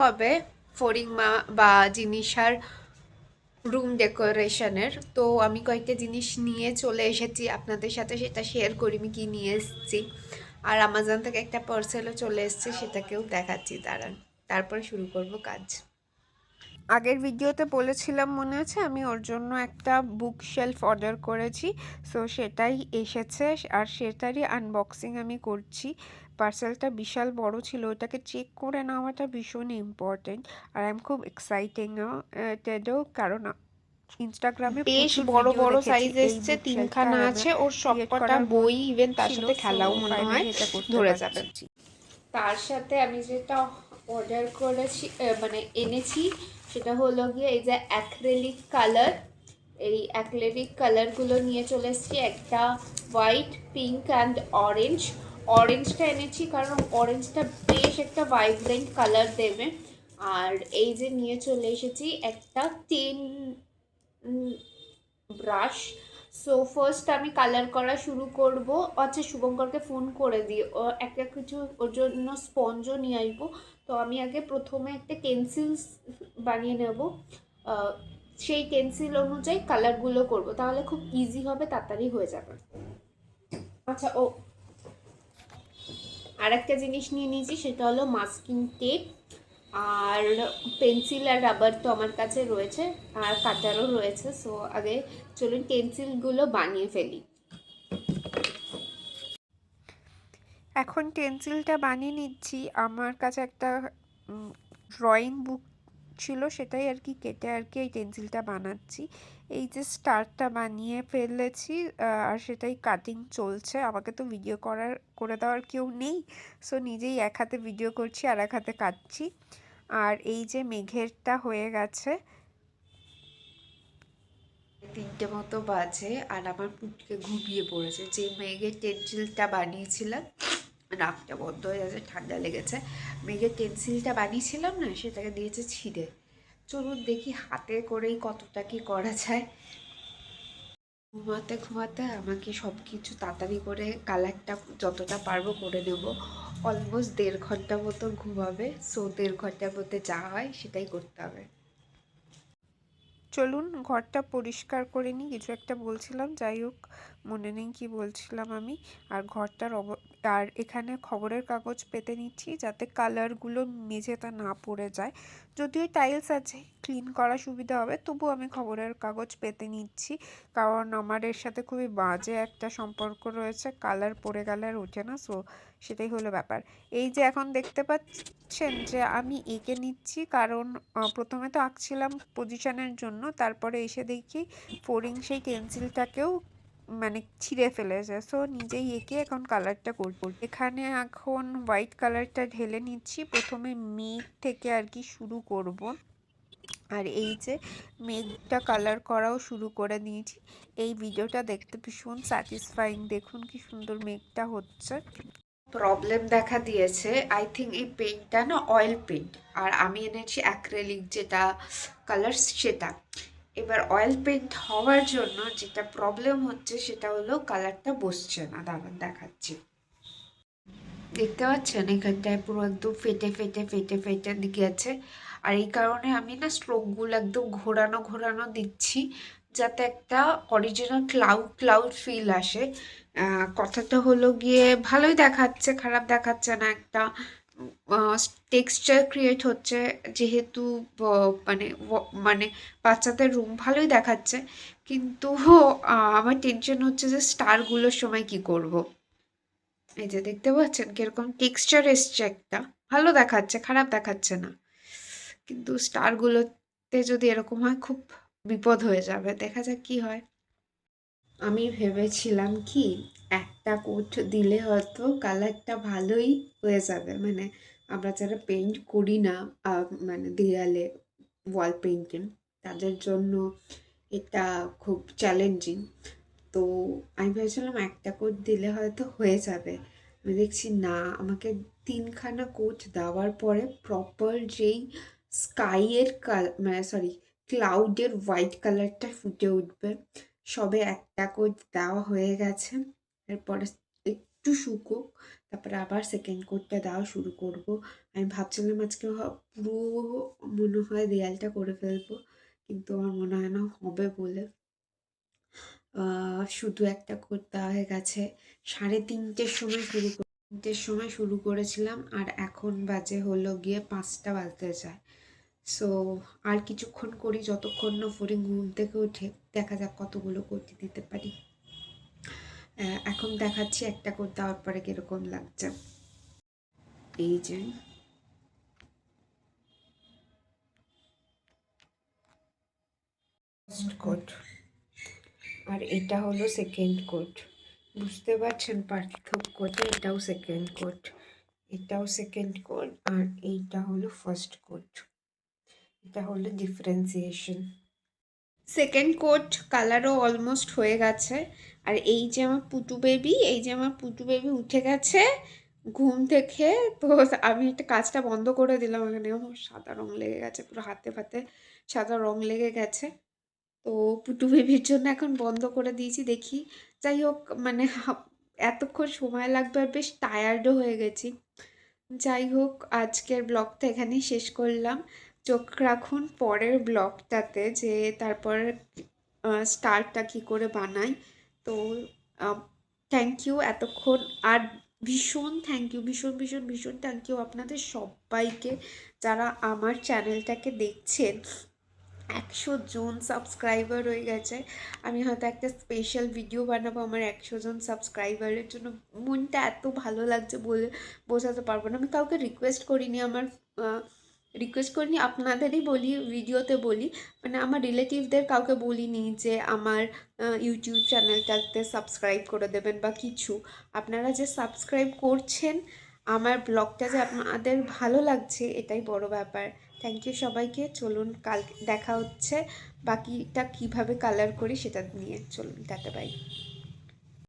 হবে ফরিং মা বা জিনিসার রুম ডেকোরেশনের। তো আমি কয়েকটা জিনিস নিয়ে চলে এসেছি আপনাদের সাথে, সেটা শেয়ার করি, আমি কি নিয়ে এসেছি। আর আমাজন থেকে একটা পার্সেলও চলে এসেছে, সেটাকেও দেখাচ্ছি, দাঁড়ান। তারপরে শুরু করব কাজ। আগের ভিডিওতে বলেছিলাম, মনে আছে? আমি ওর জন্য একটা বুক শেলফ অর্ডার করেছি। সো সেটাই এসেছে, আর সেটারই আনবক্সিং আমি করছি। পার্সেলটা বিশাল বড় ছিল ওটাকে চেক করে নেওয়াটা ভীষণ ইম্পর্টেন্ট আর আই এম খুব এক্সাইটিং টেডও কারণ ইনস্টাগ্রামে বেশ বড় বড় সাইজ এসছে তিনখানা আছে ওর সবকটা বই ইভেন তার সাথে খেলাও মনে হয় ধরে যাবে তার সাথে আমি যেটা অর্ডার করেছি মানে এনেছি সেটা হলো গিয়ে এই যে অ্যাক্রেলিক কালার এই অ্যাক্রেলিক কালারগুলো নিয়ে চলে এসেছি একটা হোয়াইট পিঙ্ক অ্যান্ড অরেঞ্জ অরেঞ্জটা এনেছি কারণ অরেঞ্জটা বেশ একটা ভাইব্রেন্ট কালার দেবে। আর এই যে নিয়ে চলে এসেছি একটা টেন ব্রাশ সো ফার্স্ট আমি কালার করা শুরু করব। আচ্ছা শুভঙ্করকে ফোন করে দিই। ও একটা কিছু ওর জন্য স্পঞ্জও নিয়ে আসব। তো আমি আগে প্রথমে একটা পেন্সিল বানিয়ে নেব। সেই পেন্সিল অনুযায়ী কালারগুলো করব। তাহলে খুব ইজি হবে, তাড়াতাড়ি হয়ে যাবে। আচ্ছা ও আর একটা জিনিস নিয়ে নিয়েছি, সেটা হলো মাস্কিং টেপ আর পেন্সিল আর রাবার তো আমার কাছে রয়েছে আর কাটারও রয়েছে সো আগে চলুন পেন্সিলগুলো বানিয়ে ফেলি। এখন পেন্সিলটা বানিয়ে নিচ্ছি, আমার কাছে একটা ড্রয়িং বুক ছিল সেটাই আর কি কেটে আর কি এই পেন্সিলটা বানাচ্ছি। এই যে স্টারটা বানিয়ে ফেলেছি আর সেটাই কাটিং চলছে। আমাকে তো ভিডিও করার, করে দেওয়ার কেউ নেই। সো নিজেই এক হাতে ভিডিও করছি, আর এক হাতে কাটছি। আর এই যে মেঘেরটা হয়ে গেছে। তিনটে মতো বাজে, আর আমার পুটকে ঘুমিয়ে পড়েছে। যে মেঘের টেন্সিলটা বানিয়েছিলাম নাকটা বন্ধ হয়ে গেছে, ঠান্ডা লেগেছে। মেঘের টেন্সিলটা বানিয়েছিলাম না, সেটাকে দিয়েছে ছিঁড়ে। চলুন দেখি হাতে করেই কতটা কি করা যায়। ঘুমাতে ঘুমাতে আমাকে সব কিছু তাড়াতাড়ি করে কালারটা যতটা পারব করে নেব। অলমোস্ট দেড় ঘণ্টা মতো ঘুমাবে সো দেড় ঘণ্টার মধ্যে যা হয় সেটাই করতে হবে। চলুন ঘরটা পরিষ্কার করে নিই। কিছু একটা বলছিলাম, যাই হোক, মনে নেই কি বলছিলাম আমি। আর ঘরটার অব, আর এখানে খবরের কাগজ পেতে নিচ্ছি যাতে কালারগুলো মেঝেতে না পড়ে যায়। যদিও টাইলস আছে ক্লিন করা সুবিধা হবে তবু আমি খবরের কাগজ পেতে নিচ্ছি। কারণ আমার এর সাথে খুবই বাজে একটা সম্পর্ক রয়েছে কালার পড়ে গেলে আর ওঠে না সো সেটাই হলো ব্যাপার। এই যে এখন দেখতে পাচ্ছেন যে আমি এঁকে নিচ্ছি, কারণ প্রথমে তো আঁকছিলাম পজিশনের জন্য, তারপরে এসে দেখি ফোরিং সেই পেন্সিলটাকেও মানে ছিঁড়ে ফেলেছে সো নিজেই এঁকে এখন কালারটা করব। এখানে এখন হোয়াইট কালারটা ঢেলে নিচ্ছি, প্রথমে মেঘ থেকে আর কি শুরু করব। আর এই যে মেঘটা কালার করাও শুরু করে দিয়েছি। এই ভিডিওটা দেখতে ভীষণ স্যাটিসফাইং দেখুন কি সুন্দর মেঘটা হচ্ছে। প্রবলেম দেখা দিয়েছে আই থিঙ্ক এই পেন্টটা না অয়েল পেন্ট আর আমি এনেছি অ্যাক্রেলিক যেটা কালার সেটা। এবার অয়েল পেন্ট হওয়ার জন্য যেটা প্রবলেম হচ্ছে সেটা হলো কালারটা বসছে না। দাঁড়ান দেখাচ্ছি। দেখতে পাচ্ছেন? এখানটায় পুরো একদম ফেটে ফেটে ফেটে ফেটে গেছে। আর এই কারণে আমি না স্ট্রোকগুলো একদম ঘোরানো ঘোরানো দিচ্ছি যাতে একটা অরিজিনাল ক্লাউড ক্লাউড ফিল আসে। কথাটা হলো গিয়ে ভালোই দেখাচ্ছে, খারাপ দেখাচ্ছে না একটা টেক্সচার ক্রিয়েট হচ্ছে। যেহেতু মানে মানে বাচ্চাদের রুম ভালোই দেখাচ্ছে, কিন্তু আমার টেনশন হচ্ছে যে স্টারগুলোর সময় কি করব। এই যে দেখতে পাচ্ছেন কীরকম টেক্সচার এসছে একটা, ভালো দেখাচ্ছে, খারাপ দেখাচ্ছে না। কিন্তু স্টারগুলোতে যদি এরকম হয়, খুব বিপদ হয়ে যাবে। দেখা যাক কি হয়। আমি ভেবেছিলাম কি, একটা কোট দিলে হয়তো কালারটা ভালোই হয়ে যাবে। মানে আমরা যারা পেইন্ট করি না মানে দেয়ালে ওয়াল পেন্টিং তাদের জন্য এটা খুব চ্যালেঞ্জিং তো আমি ভেবেছিলাম একটা কোট দিলে হয়তো হয়ে যাবে। আমি দেখছি না, আমাকে তিনখানা কোট দেওয়ার পরে প্রপার যেই স্কাইয়ের মানে সরি ক্লাউডের হোয়াইট কালারটা ফুটে উঠবে। সবে একটা কোট দেওয়া হয়ে গেছে। এরপরে একটু শুকোক, তারপরে আবার সেকেন্ড কোটটা দেওয়া শুরু করব। আমি ভাবছিলাম আজকে পুরো মনে হয় দেয়ালটা করে ফেলব, কিন্তু আমার মনে হয় না হবে বলে। শুধু একটা কোট দেওয়া হয়ে গেছে। সাড়ে তিনটের সময় শুরু তিনটের সময় শুরু করেছিলাম, আর এখন বাজে হলো গিয়ে পাঁচটা বাজতে যায়। সো আর কিছুক্ষণ করি যতক্ষণ না ফরিং ঘুম থেকে উঠে দেখা যাক কতগুলো করতে দিতে পারি। এখন দেখাচ্ছি একটা কোট দেওয়ার পরে কীরকম লাগছে। এই যে। ফার্স্ট কোট আর এটা হলো সেকেন্ড কোট বুঝতে পারছেন পার্থক্য পার্থক্যটা এটাও সেকেন্ড কোট এটাও সেকেন্ড কোট আর এইটা হলো ফার্স্ট কোট এটা হলো ডিফারেন্সিয়েশন সেকেন্ড কোট কালারও অলমোস্ট হয়ে গেছে। আর এই যে আমার পুটু বেবি এই যে আমার পুটু বেবি উঠে গেছে, ঘুম থেকে, তো আমি একটা কাজটা বন্ধ করে দিলাম এখানে আমার সাদা রং লেগে গেছে, পুরো হাতে ফাতে সাদা রং লেগে গেছে। তো পুটু বেবির জন্য এখন বন্ধ করে দিয়েছি, দেখি। যাই হোক মানে এতক্ষণ সময় লাগবে আর বেশ টায়ার্ডও হয়ে গেছি। যাই হোক, আজকের ব্লগটা এখানেই শেষ করলাম। চোখ রাখুন পরের ব্লগটাতে যে তারপর স্টারটা কী করে বানাই। তো থ্যাংক ইউ এতক্ষণ। আর ভীষণ থ্যাংক ইউ ভীষণ ভীষণ ভীষণ থ্যাংক ইউ আপনাদের সবাইকে যারা আমার চ্যানেলটাকে দেখছেন। একশো জন সাবস্ক্রাইবার হয়ে গেছে। আমি হয়তো একটা স্পেশাল ভিডিও বানাবো আমার একশো জন সাবস্ক্রাইবারের জন্য। মনটা এত ভালো লাগছে বলে বোঝাতে পারব না। আমি কাউকে রিকোয়েস্ট করিনি আমার রিকোয়েস্ট করিনি, আপনাদেরই বলি ভিডিওতে বলি। মানে আমার রিলেটিভদের কাউকে বলিনি যে আমার ইউটিউব চ্যানেলটাতে সাবস্ক্রাইব করে দেবেন বা কিছু। আপনারা যে সাবস্ক্রাইব করছেন, আমার ব্লগটা যে আপনাদের ভালো লাগছে, এটাই বড় ব্যাপার। থ্যাংক ইউ সবাইকে, চলুন কাল, দেখা হচ্ছে। বাকিটা কীভাবে কালার করি, সেটা নিয়ে চলুন, টাটা বাই